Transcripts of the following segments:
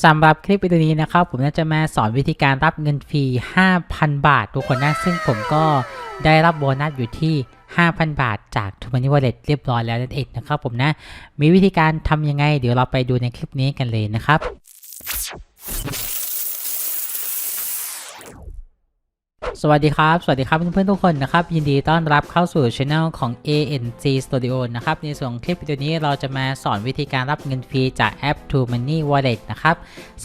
สำหรับคลิปวิดีโอนี้นะครับ ผมจะมาสอนวิธีการรับเงินฟรี 5,000 บาท ทุกคนนะ ซึ่งผมก็ได้รับโบนัสอยู่ที่ 5,000 บาทจาก t ูมัน y Wallet เรียบร้อยแล้วนั่นเองนะครับผมนะ มีวิธีการทำยังไง เดี๋ยวเราไปดูในคลิปนี้กันเลยนะครับ สวัสดีครับ สวัสดีครับเพื่อนๆทุกคนนะครับ ยินดีต้อนรับเข้าสู่ช anel ของ ANG Studio นะครับ ในส่วนคลิปวิดีโอนี้เราจะมาสอนวิธีการรับเงินฟรีจากแอป t ู Money Wallet นะครับ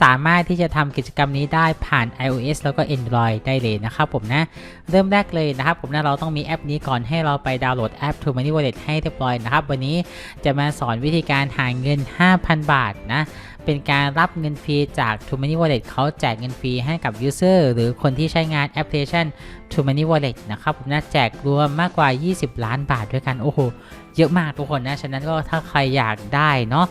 สามารถที่จะทำกิจกรรมนี้ได้ผ่าน iOS แล้วก็ Android ได้เลยนะครับผมนะ เริ่มแรกเลยนะครับ ผมนะเราต้องมีแอปนี้ก่อนให้เราไปดาวน์โหลดแอป t ู Money Wallet ให้เรียบร้อยนะครับ วันนี้จะมาสอนวิธีการหาเงิน 5,000 บาทนะ เป็นการรับเงินฟรีจาก t ู Money Wallet เขาแจกเงินฟรีให้กับ User หรือคนที่ใช้งานแอปพลิเคชัน t ู Money Wallet นะครับผมนะแจกรวมมากกว่า 20 ล้านบาทด้วยกัน โอ้โห เยอะมากทุกคนนะ ฉะนั้นก็ถ้าใครอยากได้เนาะ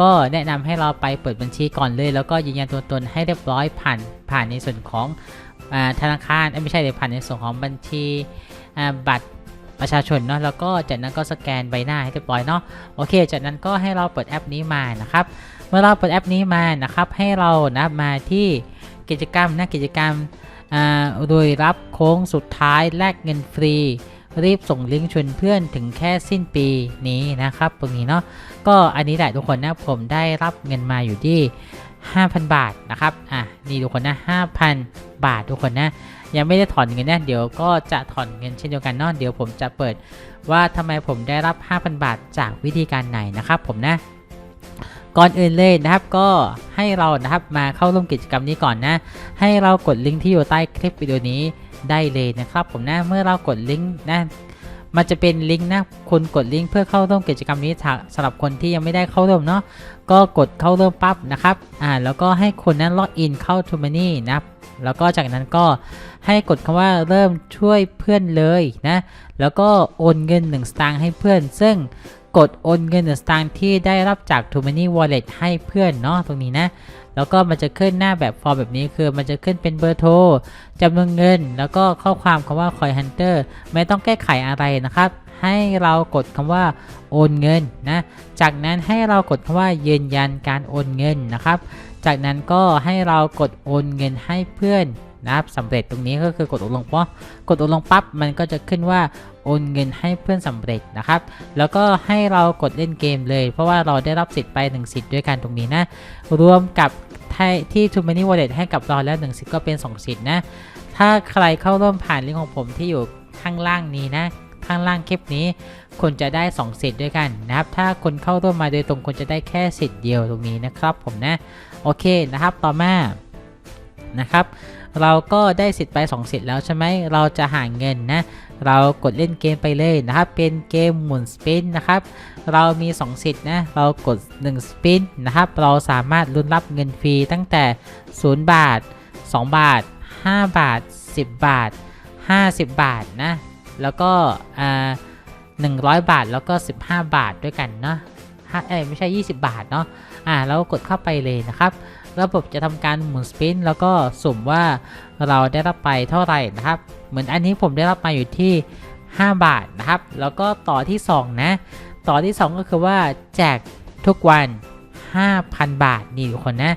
ก็แนะนำให้เราไปเปิดบัญชีก่อนเลย แล้วก็ยืนยันตัวตนให้เรียบร้อยผ่านผ่านในส่วนของอธนาคารไม่ใช่เลยผ่านในส่วนของบัญชีบัตรประชาชนเนาะแล้วก็จากนั้นก็สแกนใบหน้าให้เรียบร้อยเนาะโอเค จากนั้นก็ให้เราเปิดแอปนี้มานะครับ มื่อเราเปิดแอปนี้มานะครับ ให้เรานะมาที่กิจกรรมนะกิจกรรมอ่าโดยรับโค้งสุดท้ายแลกเงินฟรี รีบส่งลิงก์ชวนเพื่อนถึงแค่สิ้นปีนี้นะครับ ตรงนี้เนาะก็อันนี้แหละทุกคนนะผมได้รับเงินมาอยู่ที่ 5,000 บาทนะครับอะนี่ทุกคนนะ 5,000 บาททุกคนนะยังไม่ได้ถอนเงินนะเดี๋ยวก็จะถอนเงินเช่นเดียวกันเนาะเดี๋ยวผมจะเปิดว่าทำไมผมได้รับ 5,000 บาทจากวิธีการไหนนะครับผมนะ ก่อนอื่นเลยนะครับก็ให้เรานะครับมาเข้าร่วมกิจกรรมนี้ก่อนนะ ให้เรากดลิงก์ที่อยู่ใต้คลิปวิดีโอนี้ได้เลยนะครับผมนะเมื่อเรากดลิงก์นะมันจะเป็นลิงก์นะคุณกดลิงก์เพื่อเข้าร่วมกิจกรรมนี้สำหรับคนที่ยังไม่ได้เข้าร่วมเนาะก็กดเข้าร่วมปั๊บนะครับอ่าแล้วก็ให้คนนั้นล็อกอินเข้า t ูมานี่นะครับแล้วก็จากนั้นก็ให้กดคำว่าเริ่มช่วยเพื่อนเลยนะแล้วก็โอนเงิน 1 สตางค์ให้เพื่อน ซึ่ง กดโอนเงิน1สตางค์ที่ได้รับจาก t ูมานี่ Wallet ให้เพื่อนเนาะตรงนี้นะ แล้วก็มันจะขึ้นหน้าแบบฟอร์มแบบนี้คือมันจะขึ้นเป็นเบอร์โทรจำนวนเงิน แล้วก็ข้อความคำว่า Coin Hunter ไม่ต้องแก้ไขอะไรนะครับ ให้เรากดคำว่าโอนเงินนะ จากนั้นให้เรากดคำว่ายืนยันการโอนเงินนะครับ จากนั้นก็ให้เรากดโอนเงินให้เพื่อนนะครับสำเร็จตรงนี้ก็คือกดโอนลงปั๊บกดโอนลงปั๊บมันก็จะขึ้นว่าโอนเงินให้เพื่อนสำเร็จนะครับ แล้วก็ให้เรากดเล่นเกมเลย เพราะว่าเราได้รับสิทธิ์ไป 1 สิทธิ์ด้วยกันตรงนี้นะ รวมกับที่ t ู m ม n y Wallet ให้กับเราแล้ว 1 สิทธิ์ก็เป็น 2 สิทธิ์นะ ถ้าใครเข้าร่วมผ่านลิงก์ของผมที่อยู่ข้างล่างนี้นะ ข้างล่างคลิปนี้คุณจะได้ 2 สิทธิ์ด้วยกันนะครับ ถ้าคนเข้าร่วมมาโดยตรงคุณจะได้แค่สิทธิ์เดียวตรงนี้นะครับผมนะ โอเคนะครับต่อมานะครับ เราก็ได้สิทธิ์ไป2สิทธิ์แล้วใช่ไหมเราจะหาเงินนะเรากดเล่นเกมไปเลยนะครับ เป็นเกมหมุนสปินนะครับ เรามี 2 สิทธิ์นะ เรากด 1 สปินนะครับ เราสามารถลุ้นรับเงินฟรีตั้งแต่ 0 บาท 2 บาท 5 บาท 10 บาท 50 บาทนะ แล้วก็อ่า100บาทแล้วก็ 15 บาทด้วยกันเนาะเอ้ไม่ใช่ 20 บาทเนาะ อ่าเรากดเข้าไปเลยนะครับ ระบบจะทำการหมุนสปินแล้วก็สุ่มว่าเราได้รับไปเท่าไหร่นะครับ เหมือนอันนี้ผมได้รับมาอยู่ที่ 5 บาทนะครับ แล้วก็ต่อที่ 2 นะ ต่อที่ 2 ก็คือว่าแจกทุกวัน 5,000 บาทนี่ทุกคนนะ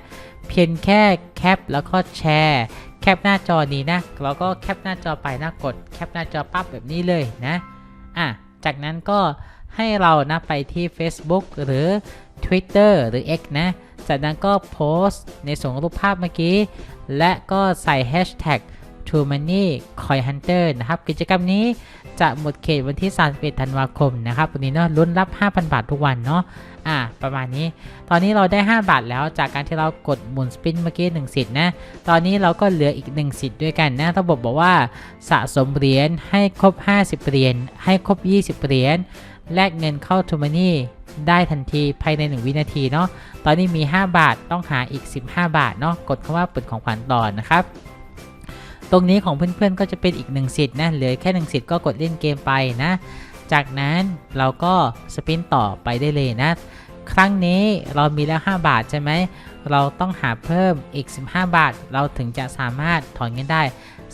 เพียงแค่แคปแล้วก็แชร์แคปหน้าจอนี้นะแล้วก็แคปหน้าจอไปนะกดแคปหน้าจอปั๊บแบบนี้เลยนะอะจากนั้นก็ให้เรานะไปที่ Facebook หรือ Twitter หรือ X นะ จากนั้นก็โพสต์ในส่วนของรูปภาพเมื่อกี้ และก็ใส่ Hashtag t o Money Coin Hunter นะครับ กิจกรรมนี้จะหมดเขตวันที่ 31 ธันวาคมนะครับวันนี้เนาะลุ้นรับ 5,000 บาททุกวันเนาะอะประมาณนี้ ตอนนี้เราได้ 5 บาทแล้วจากการที่เรากดหมุนสปินเมื่อกี้1สิทธิ์นะ ตอนนี้เราก็เหลืออีก 1 สิทธิ์ด้วยกันนะ ระบบบอกว่าสะสมเหรียญให้ครบ 50 เหรียญให้ครบ 20 เหรียญแลกเงินเข้า t ู Money ได้ทันทีภายใน 1 วินาทีเนาะ ตอนนี้มี 5 บาทต้องหาอีก 15 บาทเนาะ กดคำว่าเปิดของขวัญต่อนะครับ ตรงนี้ของเพื่อนๆก็จะเป็นอีก 1 สิทธิ์นะ เหลือแค่ 1 สิทธิ์ก็กดเล่นเกมไปนะ จากนั้นเราก็สปินต่อไปได้เลยนะ ครั้งนี้เรามีแล้ว 5 บาทใช่ไหม เราต้องหาเพิ่มอีก 15 บาท เราถึงจะสามารถถอนเงินได้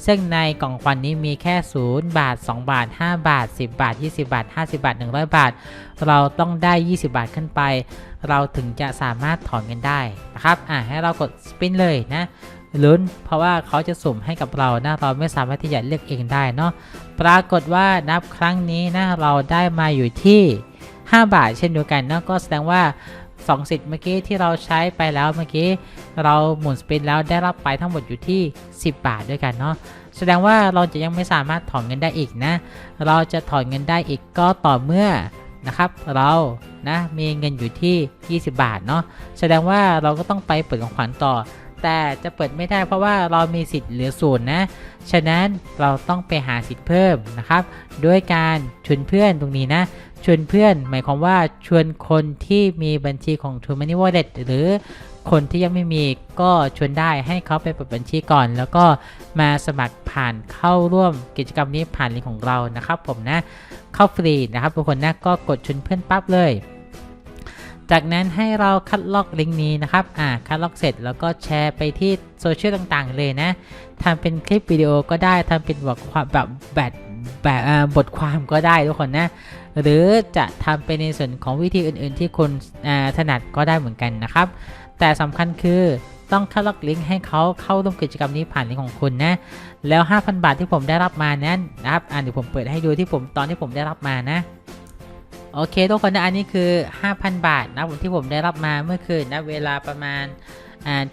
ซึ่งในกล่องควันนี้มีแค่ 0 บาท 2 บาท 5 บาท 10 บาท 20 บาท 50 บาท 100 บาท เราต้องได้ 20 บาทขึ้นไป เราถึงจะสามารถถอนเงินได้นะครับอ่าให้เรากดสปินเลยนะลุ้นเพราะว่าเขาจะสุ่มให้กับเรานะเราไม่สามารถที่จะเลือกเองได้เนาะปรากฏว่านับครั้งนี้นะเราได้มาอยู่ที่ 5 บาทเช่นเดียวกันนะก็แสดงว่า 2สิทธิ์เมื่อกี้ที่เราใช้ไปแล้วเมื่อกี้ เราหมุนสปินแล้วได้รับไปทั้งหมดอยู่ที่ 10 บาทด้วยกันเนาะแสดงว่าเราจะยังไม่สามารถถอนเงินได้อีกนะ เราจะถอนเงินได้อีกก็ต่อเมื่อนะครับเรานะมีเงินอยู่ที่ 20 บาทเนาะแสดงว่าเราก็ต้องไปเปิดของขวัญต่อ แต่จะเปิดไม่ได้เพราะว่าเรามีสิทธิ์เหลือศูนย์นะฉะนั้นเราต้องไปหาสิทธิ์เพิ่มนะครับ ด้วยการชวนเพื่อนตรงนี้นะ ชวนเพื่อน หมายความว่าชวนคนที่มีบัญชีของ True Money Wallet หรือคนที่ยังไม่มีก็ชวนได้ให้เขาไปเปิดบัญชีก่อน แล้วก็มาสมัครผ่านเข้าร่วมกิจกรรมนี้ผ่านลิงก์ของเรานะครับ ผมนะเข้าฟรีนะครับทุกคนนะก็กดชวนเพื่อนปั๊บเลยจากนั้นให้เราคัดลอกลิงก์นี้นะครับ อ่า คัดลอกเสร็จแล้วก็แชร์ไปที่โซเชียลต่างๆ เลยนะ ทำเป็นคลิปวิดีโอก็ได้ ทำเป็นบทความแบบแบบ แบบบทความก็ได้ทุกคนนะ หรือจะทำไปในส่วนของวิธีอื่นๆ ที่คุณถนัดก็ได้เหมือนกันนะครับ แต่สำคัญคือต้องคัดลอกลิงก์ให้เขาเข้าร่วมกิจกรรมนี้ผ่านลิงก์ของคุณนะ แล้ว 5,000 บาทที่ผมได้รับมานั้นนะครับอ่าเดี๋ยวผมเปิดให้ดูที่ผมตอนที่ผมได้รับมานะโอเคทุกคนนะอันนี้คือ 5,000 บาทนะผมที่ผมได้รับมาเมื่อคืนนะเวลาประมาณ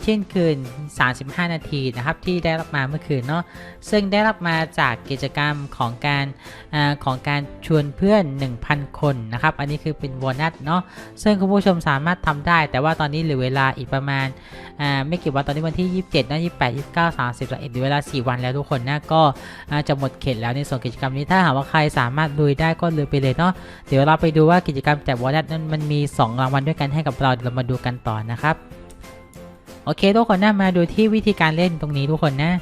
เที่ยงคืน 35 นาทีนะครับที่ได้รับมาเมื่อคืนเนาะซึ่งได้รับมาจากกิจกรรมของการอของการชวนเพื่อน 1,000 คนนะครับอันนี้คือเป็นโบนัสเนาะซึ่งคุณผู้ชมสามารถทำได้ แต่ว่าตอนนี้เหลือเวลาอีกประมาณาไม่กี่วันตอนนี้วันที่ 27นะ28 29 30 31เหลือเวลา 4 วันแล้วทุกคนนะก็จะหมดเขตแล้วในส่วนกิจกรรมนี้ถ้าหากว่าใครสามารถลุยได้ก็ลุยไปเลยเนาะเดี๋ยวเราไปดูว่ากิจกรรมแจกวอลเล็ตนั้นมันมี 2 รางวัลด้วยกันให้กับเราเดี๋ยวเรามาดูกันต่อนะครับ โอเคทุกคนนะมาดูที่วิธีการเล่นตรงนี้ทุกคนนะ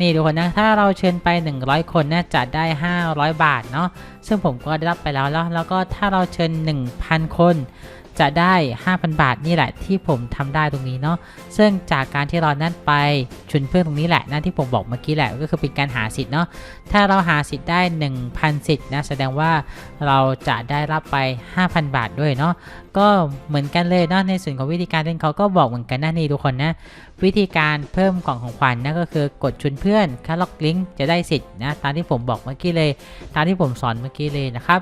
นี่ทุกคนนะ ถ้าเราเชิญไป 100 คนนะจะได้ 500 บาทเนาะซึ่งผมก็ได้รับไปแล้วแล้วแล้วก็ถ้าเราเชิญ 1,000 คน จะได้ 5,000 บาทนี่แหละที่ผมทำได้ตรงนี้เนาะซึ่งจากการที่เรานั่นไปชวนเพื่อนตรงนี้แหละนั่นที่ผมบอกเมื่อกี้แหละก็คือเป็นการหาสิทธิ์เนาะถ้าเราหาสิทธิ์ได้ 1,000 สิทธิ์นะแสดงว่าเราจะได้รับไป 5,000 บาทด้วยเนาะก็เหมือนกันเลยเนาะในส่วนของวิธีการเล่นเขาก็บอกเหมือนกันนะนี่ทุกคนนะวิธีการเพิ่มกล่องของขวัญนะก็คือกดชวนเพื่อนค่ล็อกลิงก์จะได้สิทธิ์นะตามที่ผมบอกเมื่อกี้เลย ตามที่ผมสอนเมื่อกี้เลยนะครับ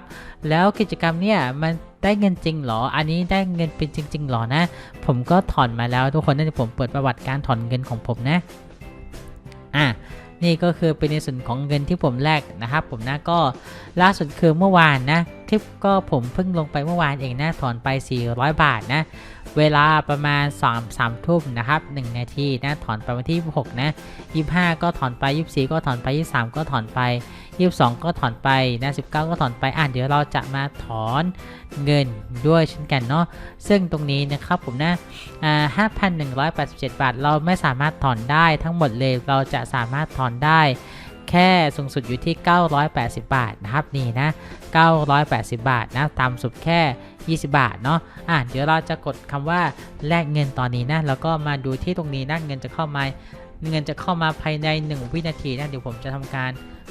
แล้วกิจกรรมเนี่ยมัน ได้เงินจริงเหรอ อันนี้ได้เงินเป็นจริงๆหรอนะ ผมก็ถอนมาแล้วทุกคนนั่นผมเปิดประวัติการถอนเงินของผมนะ อะนี่ก็คือเป็นในส่วนของเงินที่ผมแลกนะครับผมนะก็ล่าสุดคือเมื่อวานนะคลิปก็ผมเพิ่งลงไปเมื่อวานเองนะถอนไป 400 บาทนะ เวลาประมาณ3 3ทุ่มนะครับ 1 นาทีนะถอนไปวันที่ 6 นะ 25 ก็ถอนไป 24 ก็ถอนไป 23 ก็ถอนไป 22 ก็ถอนไปนะ19 ก็ถอนไปอะเดี๋ยวเราจะมาถอนเงินด้วยเช่นกันเนาะซึ่งตรงนี้นะครับผมนะอ่า5,187 บาท เราไม่สามารถถอนได้ทั้งหมดเลยเราจะสามารถถอนได้แค่สูงสุดอยู่ที่ 980 บาทนะครับนี่นะ 980 บาทนะตามสุดแค่ 20 บาทเนาะอะเดี๋ยวเราจะกดคำว่าแลกเงินตอนนี้นะแล้วก็มาดูที่ตรงนี้นะเงินจะเข้ามา เงินจะเข้ามาภายใน 1 วินาทีนะเดี๋ยวผมจะทำการ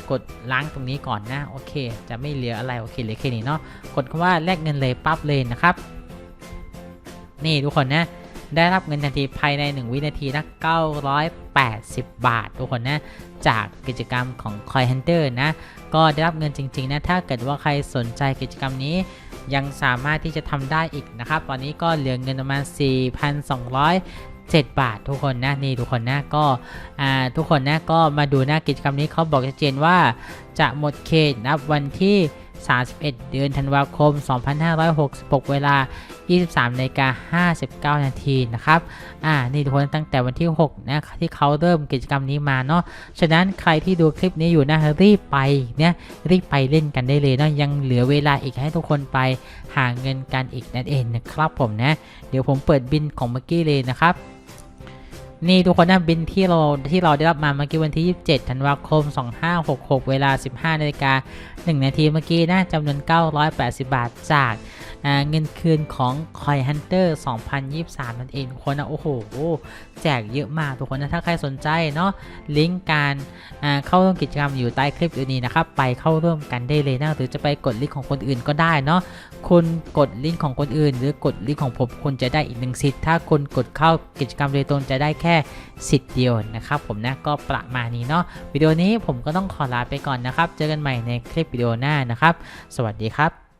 กดล้างตรงนี้ก่อนนะโอเค จะไม่เหลืออะไรโอเคเหลือแค่นี้เนาะกดคำว่าแลกเงินเลยปั๊บเลยนะครับ นี่ทุกคนนะได้รับเงินทันทีภายใน 1 วินาทีนะ980 บาท ทุกคนนะ จากกิจกรรมของ Coin Hunter นะ ก็ได้รับเงินจริง ๆ นะ ถ้าเกิดว่าใครสนใจกิจกรรมนี้ ยังสามารถที่จะทำได้อีกนะครับ ตอนนี้ก็เหลือเงินประมาณ 7 บาท ทุกคนนะนี่ทุกคนนะก็ทุกคนนะก็มาดูนะกิจกรรมนี้เขาบอกชัดเจนว่า จะหมดเขตนะวันที่ 31 เดือนธันวาคม 2566 เวลา 23นาฬิกา59 นาทีนะครับ อ่า นี่ทุกคนตั้งแต่วันที่ 6 นะ ที่เขาเริ่มกิจกรรมนี้มาเนาะ ฉะนั้นใครที่ดูคลิปนี้อยู่นะรีบไปเนี่ยรีบไปเล่นกันได้เลยเนาะ ยังเหลือเวลาอีกให้ทุกคนไปหาเงินกันอีกนั่นเองนะครับผมนะ เดี๋ยวผมเปิดบินของเมื่อกี้เลยนะครับ นี่ทุกคนนะบินที่เราที่เราได้รับมาเมื่อกี้วันที่ 27 ธันวาคม 2566 เวลา 15นาฬิกา1นาทีเมื่อกี้นะจำนวน 980 บาทจาก เงินคืนของ Coin Hunter 2023 นั่นเองทุกคนนะโอ้โห แจกเยอะมากทุกคนนะ ถ้าใครสนใจเนาะลิงก์การเข้าร่วมกิจกรรมอยู่ใต้คลิปวิดีโอนี้นะครับ ไปเข้าร่วมกันได้เลยนะ หรือจะไปกดลิงก์ของคนอื่นก็ได้เนาะคุณกดลิงก์ของคนอื่น หรือกดลิงก์ของผมคุณจะได้อีกหนึ่งสิทธิ์ถ้าคุณกดเข้ากิจกรรมโดยตรงจะได้แค่สิทธิ์เดียวนะครับผมนะก็ประมาณนี้เนาะวิดีโอนี้ผมก็ต้องขอลาไปก่อนนะครับ เจอกันใหม่ในคลิปวิดีโอหน้านะครับ สวัสดีครับ